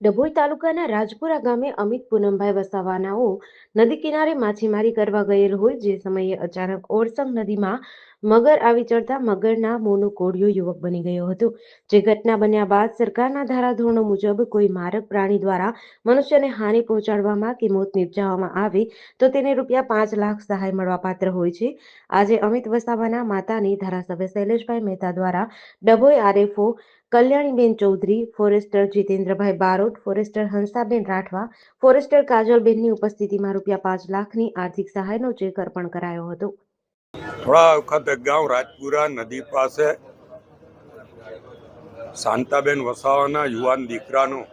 ડભોઈ તાલુકાના રાજપુરા ગામે અમિત પૂનમભાઈ વસાવાનાઓ નદી કિનારે માછીમારી કરવા ગયેલ હોય જે સમયે અચાનક ઓરસંગ નદીમાં મગર આવી ચડતા મગરના મોનું કોડિયો યુવક બની ગયો હતો. જે ઘટના બન્યા બાદ સરકારના ધારાધોરણો મુજબ કોઈ મારક પ્રાણી દ્વારા મનુષ્યને હાનિ પહોંચાડવામાં કે મોત નિપજાવવામાં આવે તો તેને રૂપિયા પાંચ લાખ સહાય મળવાપાત્ર હોય છે. આજે અમિત વસાવાના માતાની ધારાસભ્ય શૈલેષભાઈ મહેતા દ્વારા Dabhoi RFO Kalyaniben Chaudhary, forester જીતેન્દ્રભાઈ Barot, forester Hansaben Rathwa, forester કાજલબેનની ઉપસ્થિતિમાં રૂપિયા પાંચ લાખની આર્થિક સહાયનો ચેક અર્પણ કરાયો હતો. થોડા વખત અગાઉ રાજપુરા નદી પાસે શાંતાબેન વસાવાના યુવાન દીકરાનું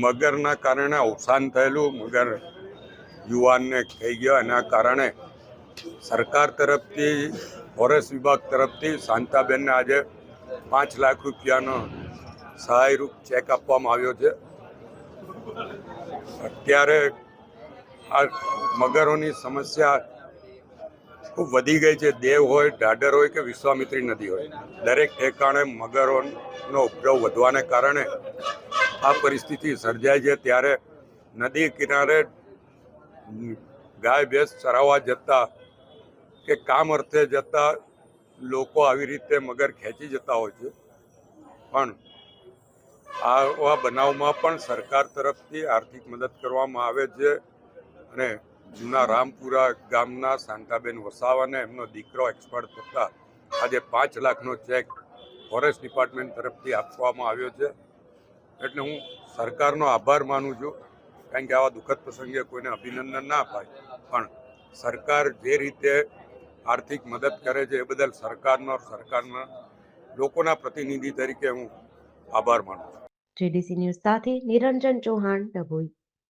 મગરના કારણે અવસાન થયેલું. મગર યુવાનને થઈ ગયો. એના કારણે સરકાર તરફથી, ફોરેસ્ટ વિભાગ તરફથી શાંતાબેનને આજે પાંચ લાખ રૂપિયાનો સહાયરૂપ ચેક આપવામાં આવ્યો છે. અત્યારે આ મગરોની સમસ્યા ખૂબ વધી ગઈ છે. દેવ હોય ઢાઢર હોય કે વિશ્વામિત્રી નદી હોય. દરેક ઠેકાણે મગરોનો ઉપદ્રવ વધવાને કારણે આ પરિસ્થિતિ સર્જાય છે. ત્યારે નદી કિનારે ગાય, ભેંસ ચરાવવા જતા કે કામ અર્થે જતા લોકો આવી રીતે મગર ખેંચી જતા હોય છે. પણ આવા બનાવમાં પણ સરકાર તરફથી આર્થિક મદદ કરવામાં આવે છે અને જૂના રામપુરા ગામના શાંતાબેન વસાવાને એમનો દીકરો એક્સપર્ટ થતા આજે પાંચ લાખનો ચેક ફોરેસ્ટ ડિપાર્ટમેન્ટ તરફથી આપવામાં આવ્યો છે. એટલે હું સરકારનો આભાર માનું છું. કારણ કે આવા દુઃખદ પ્રસંગે કોઈને અભિનંદન ના અપાય. પણ સરકાર જે રીતે આર્થિક મદદ કરે છે એ બદલ સરકારનો સરકારના લોકોના પ્રતિનિધિ તરીકે હું આભાર માનું છું. જેડીસી ન્યૂઝ સાથે નિરંજન ચૌહાણ ડભોઈ.